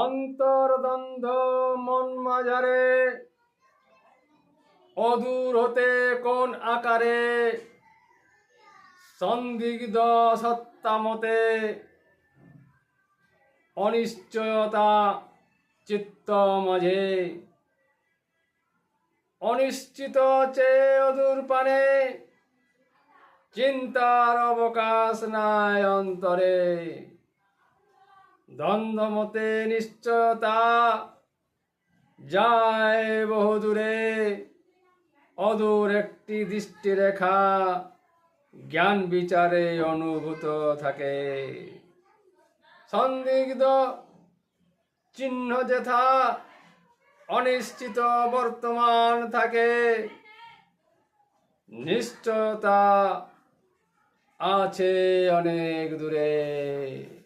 অন্তর্দ্বন্দ্ব মন মাঝারে। অদূর হতে কোন আকারে? সন্দিগ্ধ সত্তামতে অনিশ্চয়তা চিত্ত মাঝে। অনিশ্চিত চেয়ে অদূর পানে। চিন্তার অবকাশ নাই অন্তরে। দ্বন্দ্বমতে নিশ্চয়তা। যায় বহুদূরে, অদূর একটি দৃষ্টিরেখা, জ্ঞান বিচারে অনুভূত থাকে। সন্দিগ্ধ চিহ্ন যেথা, অনিশ্চিত বর্তমান থাকে। নিশ্চয়তা আছে অনেক দূরে।